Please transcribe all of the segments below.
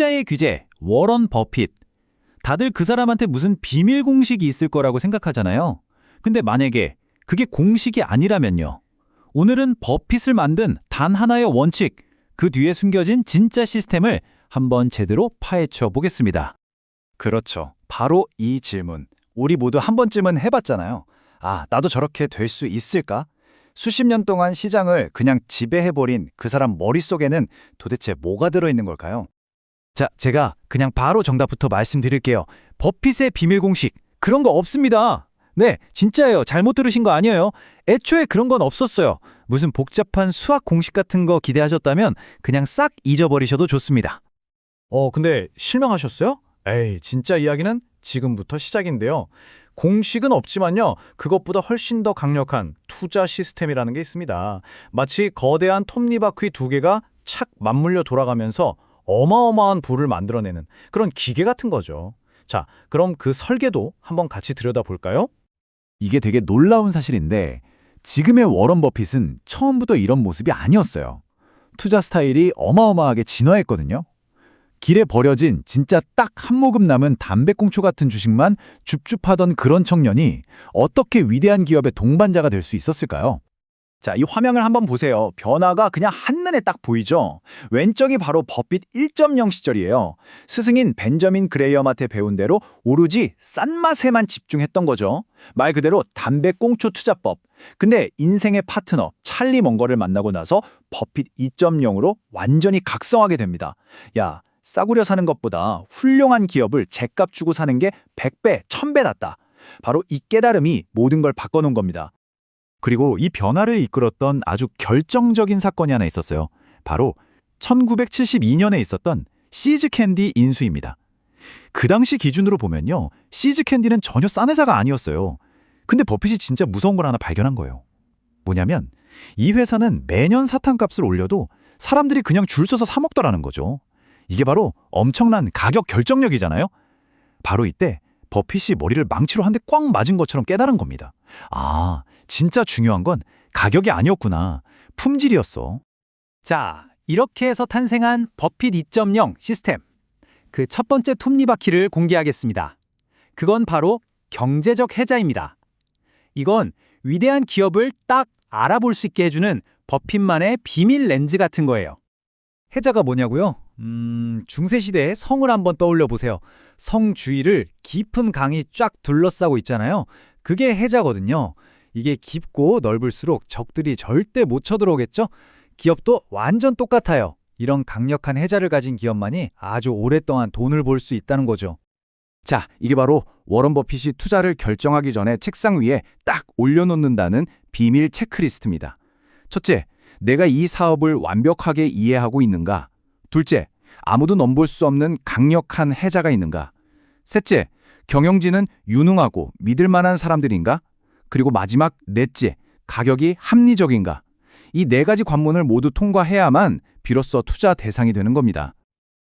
투자의 규제, 워런 버핏. 다들 그 사람한테 무슨 비밀 공식이 있을 거라고 생각하잖아요. 근데 만약에 그게 공식이 아니라면요. 오늘은 버핏을 만든 단 하나의 원칙, 그 뒤에 숨겨진 진짜 시스템을 한번 제대로 파헤쳐 보겠습니다. 그렇죠. 바로 이 질문. 우리 모두 한 번쯤은 해봤잖아요. 아, 나도 저렇게 될 수 있을까? 수십 년 동안 시장을 그냥 지배해버린 그 사람 머릿속에는 도대체 뭐가 들어있는 걸까요? 자, 제가 그냥 바로 정답부터 말씀드릴게요. 버핏의 비밀 공식 그런 거 없습니다. 네, 진짜예요. 잘못 들으신 거 아니에요. 애초에 그런 건 없었어요. 무슨 복잡한 수학 공식 같은 거 기대하셨다면 그냥 싹 잊어버리셔도 좋습니다. 어, 근데 실망하셨어요? 에이, 진짜 이야기는 지금부터 시작인데요. 공식은 없지만요. 그것보다 훨씬 더 강력한 투자 시스템이라는 게 있습니다. 마치 거대한 톱니바퀴 두 개가 착 맞물려 돌아가면서 어마어마한 부를 만들어내는 그런 기계 같은 거죠. 자, 그럼 그 설계도 한번 같이 들여다볼까요? 이게 되게 놀라운 사실인데 지금의 워런 버핏은 처음부터 이런 모습이 아니었어요. 투자 스타일이 어마어마하게 진화했거든요. 길에 버려진 진짜 딱 한 모금 남은 담배꽁초 같은 주식만 줍줍하던 그런 청년이 어떻게 위대한 기업의 동반자가 될 수 있었을까요? 자, 이 화면을 한번 보세요. 변화가 그냥 한눈에 딱 보이죠? 왼쪽이 바로 버핏 1.0 시절이에요. 스승인 벤저민 그레이엄한테 배운 대로 오로지 싼 맛에만 집중했던 거죠. 말 그대로 담배 꽁초 투자법. 근데 인생의 파트너 찰리 멍거를 만나고 나서 버핏 2.0으로 완전히 각성하게 됩니다. 야, 싸구려 사는 것보다 훌륭한 기업을 제값 주고 사는 게 100배, 1000배 낫다. 바로 이 깨달음이 모든 걸 바꿔놓은 겁니다. 그리고 이 변화를 이끌었던 아주 결정적인 사건이 하나 있었어요. 바로 1972년에 있었던 시즈 캔디 인수입니다. 그 당시 기준으로 보면요. 시즈 캔디는 전혀 싼 회사가 아니었어요. 근데 버핏이 진짜 무서운 걸 하나 발견한 거예요. 뭐냐면 이 회사는 매년 사탕값을 올려도 사람들이 그냥 줄 서서 사 먹더라는 거죠. 이게 바로 엄청난 가격 결정력이잖아요. 바로 이때 버핏이 머리를 망치로 한 대 꽉 맞은 것처럼 깨달은 겁니다. 아, 진짜 중요한 건 가격이 아니었구나. 품질이었어. 자, 이렇게 해서 탄생한 버핏 2.0 시스템. 그 첫 번째 톱니바퀴를 공개하겠습니다. 그건 바로 경제적 해자입니다. 이건 위대한 기업을 딱 알아볼 수 있게 해주는 버핏만의 비밀 렌즈 같은 거예요. 해자가 뭐냐고요? 음, 중세시대의 성을 한번 떠올려 보세요. 성 주위를 깊은 강이 쫙 둘러싸고 있잖아요. 그게 해자거든요. 이게 깊고 넓을수록 적들이 절대 못 쳐들어오겠죠? 기업도 완전 똑같아요. 이런 강력한 해자를 가진 기업만이 아주 오랫동안 돈을 벌 수 있다는 거죠. 자, 이게 바로 워런 버핏이 투자를 결정하기 전에 책상 위에 딱 올려놓는다는 비밀 체크리스트입니다. 첫째, 내가 이 사업을 완벽하게 이해하고 있는가? 둘째, 아무도 넘볼 수 없는 강력한 해자가 있는가? 셋째, 경영진은 유능하고 믿을 만한 사람들인가? 그리고 마지막 넷째, 가격이 합리적인가? 이 네 가지 관문을 모두 통과해야만 비로소 투자 대상이 되는 겁니다.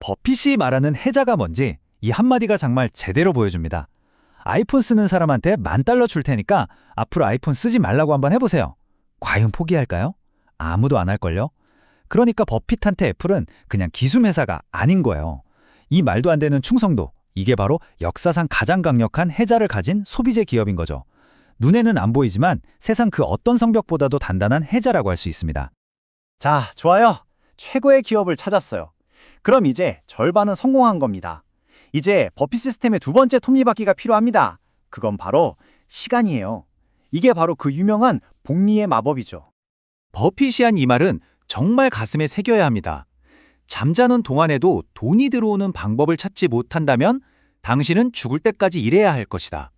버핏이 말하는 해자가 뭔지 이 한마디가 정말 제대로 보여줍니다. 아이폰 쓰는 사람한테 만 달러 줄 테니까 앞으로 아이폰 쓰지 말라고 한번 해보세요. 과연 포기할까요? 아무도 안 할걸요? 그러니까 버핏한테 애플은 그냥 기숨회사가 아닌 거예요. 이 말도 안 되는 충성도, 이게 바로 역사상 가장 강력한 해자를 가진 소비재 기업인 거죠. 눈에는 안 보이지만 세상 그 어떤 성벽보다도 단단한 해자라고 할 수 있습니다. 자, 좋아요. 최고의 기업을 찾았어요. 그럼 이제 절반은 성공한 겁니다. 이제 버핏 시스템의 두 번째 톱니바퀴가 필요합니다. 그건 바로 시간이에요. 이게 바로 그 유명한 복리의 마법이죠. 버핏이 한 이 말은 정말 가슴에 새겨야 합니다. 잠자는 동안에도 돈이 들어오는 방법을 찾지 못한다면 당신은 죽을 때까지 일해야 할 것이다.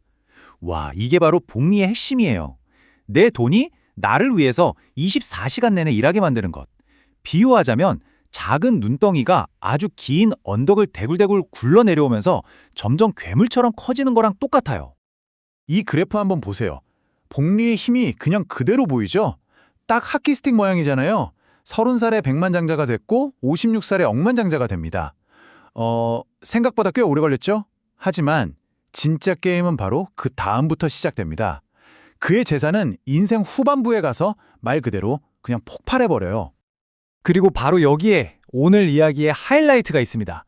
와, 이게 바로 복리의 핵심이에요. 내 돈이 나를 위해서 24시간 내내 일하게 만드는 것. 비유하자면 작은 눈덩이가 아주 긴 언덕을 대굴대굴 굴러 내려오면서 점점 괴물처럼 커지는 거랑 똑같아요. 이 그래프 한번 보세요. 복리의 힘이 그냥 그대로 보이죠? 딱 하키스틱 모양이잖아요. 30살에 백만장자가 됐고 56살에 억만장자가 됩니다. 어, 생각보다 꽤 오래 걸렸죠? 하지만 진짜 게임은 바로 그 다음부터 시작됩니다. 그의 재산은 인생 후반부에 가서 말 그대로 그냥 폭발해버려요. 그리고 바로 여기에 오늘 이야기의 하이라이트가 있습니다.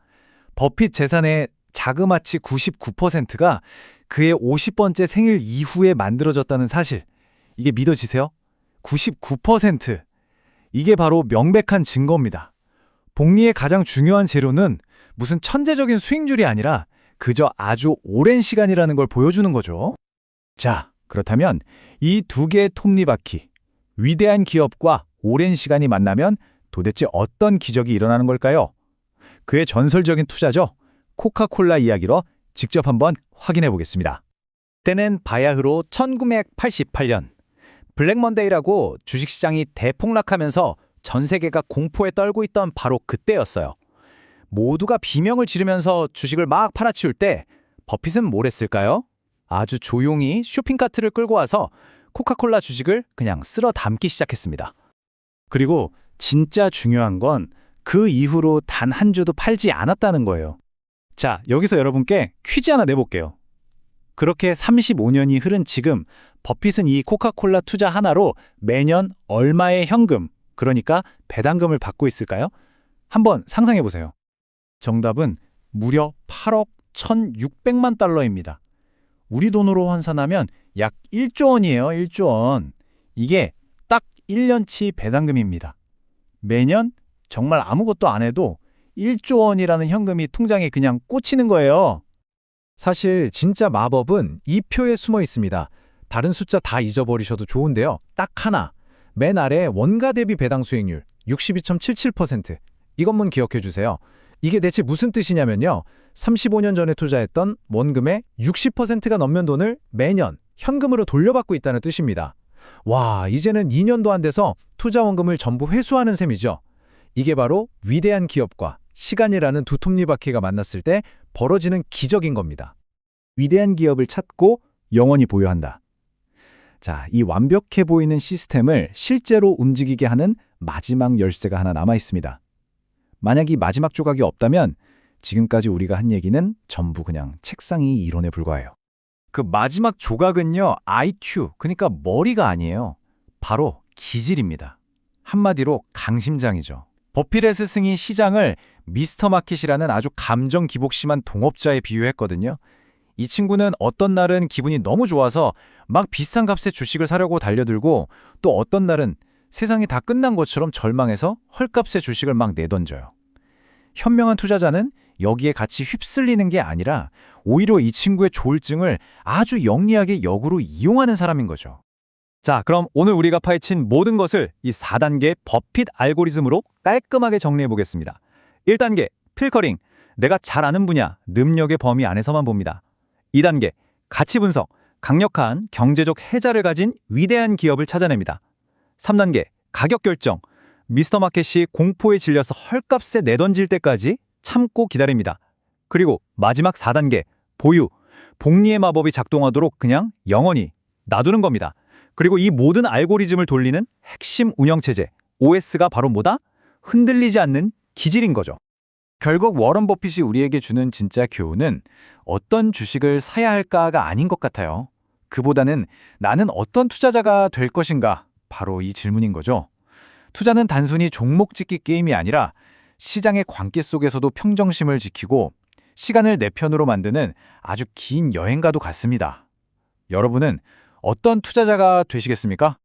버핏 재산의 자그마치 99%가 그의 50번째 생일 이후에 만들어졌다는 사실. 이게 믿어지세요? 99%. 이게 바로 명백한 증거입니다. 복리의 가장 중요한 재료는 무슨 천재적인 수익률이 아니라 그저 아주 오랜 시간이라는 걸 보여주는 거죠. 자, 그렇다면 이 두 개의 톱니바퀴, 위대한 기업과 오랜 시간이 만나면 도대체 어떤 기적이 일어나는 걸까요? 그의 전설적인 투자죠. 코카콜라 이야기로 직접 한번 확인해 보겠습니다. 때는 바야흐로 1988년 블랙먼데이라고 주식시장이 대폭락하면서 전 세계가 공포에 떨고 있던 바로 그때였어요. 모두가 비명을 지르면서 주식을 막 팔아치울 때 버핏은 뭘 했을까요? 아주 조용히 쇼핑카트를 끌고 와서 코카콜라 주식을 그냥 쓸어 담기 시작했습니다. 그리고 진짜 중요한 건 그 이후로 단 한 주도 팔지 않았다는 거예요. 자, 여기서 여러분께 퀴즈 하나 내볼게요. 그렇게 35년이 흐른 지금 버핏은 이 코카콜라 투자 하나로 매년 얼마의 현금, 그러니까 배당금을 받고 있을까요? 한번 상상해 보세요. 정답은 무려 8억 1,600만 달러입니다. 우리 돈으로 환산하면 약 1조 원이에요, 1조 원. 이게 딱 1년치 배당금입니다. 매년 정말 아무것도 안 해도 1조 원이라는 현금이 통장에 그냥 꽂히는 거예요. 사실 진짜 마법은 이 표에 숨어 있습니다. 다른 숫자 다 잊어버리셔도 좋은데요. 딱 하나. 맨 아래 원가 대비 배당 수익률 62.77%. 이것만 기억해 주세요. 이게 대체 무슨 뜻이냐면요. 35년 전에 투자했던 원금의 60%가 넘는 돈을 매년 현금으로 돌려받고 있다는 뜻입니다. 와, 이제는 2년도 안 돼서 투자 원금을 전부 회수하는 셈이죠. 이게 바로 위대한 기업과 시간이라는 두 톱니바퀴가 만났을 때 벌어지는 기적인 겁니다. 위대한 기업을 찾고 영원히 보유한다. 자, 이 완벽해 보이는 시스템을 실제로 움직이게 하는 마지막 열쇠가 하나 남아 있습니다. 만약 이 마지막 조각이 없다면 지금까지 우리가 한 얘기는 전부 그냥 책상이 이론에 불과해요. 그 마지막 조각은요, IQ, 그러니까 머리가 아니에요. 바로 기질입니다. 한마디로 강심장이죠. 버핏의 스승이 시장을 미스터 마켓이라는 아주 감정 기복심한 동업자에 비유했거든요. 이 친구는 어떤 날은 기분이 너무 좋아서 막 비싼 값에 주식을 사려고 달려들고 또 어떤 날은 세상이 다 끝난 것처럼 절망해서 헐값에 주식을 막 내던져요. 현명한 투자자는 여기에 같이 휩쓸리는 게 아니라 오히려 이 친구의 조울증을 아주 영리하게 역으로 이용하는 사람인 거죠. 자, 그럼 오늘 우리가 파헤친 모든 것을 이 4단계 버핏 알고리즘으로 깔끔하게 정리해 보겠습니다. 1단계 필커링, 내가 잘 아는 분야, 능력의 범위 안에서만 봅니다. 2단계 가치 분석, 강력한 경제적 해자를 가진 위대한 기업을 찾아냅니다. 3단계 가격 결정, 미스터 마켓이 공포에 질려서 헐값에 내던질 때까지 참고 기다립니다. 그리고 마지막 4단계 보유, 복리의 마법이 작동하도록 그냥 영원히 놔두는 겁니다. 그리고 이 모든 알고리즘을 돌리는 핵심 운영체제, OS가 바로 뭐다? 흔들리지 않는 기질인 거죠. 결국 워런 버핏이 우리에게 주는 진짜 교훈은 어떤 주식을 사야 할까가 아닌 것 같아요. 그보다는 나는 어떤 투자자가 될 것인가? 바로 이 질문인 거죠. 투자는 단순히 종목 짓기 게임이 아니라 시장의 광기 속에서도 평정심을 지키고 시간을 내 편으로 만드는 아주 긴 여행과도 같습니다. 여러분은 어떤 투자자가 되시겠습니까?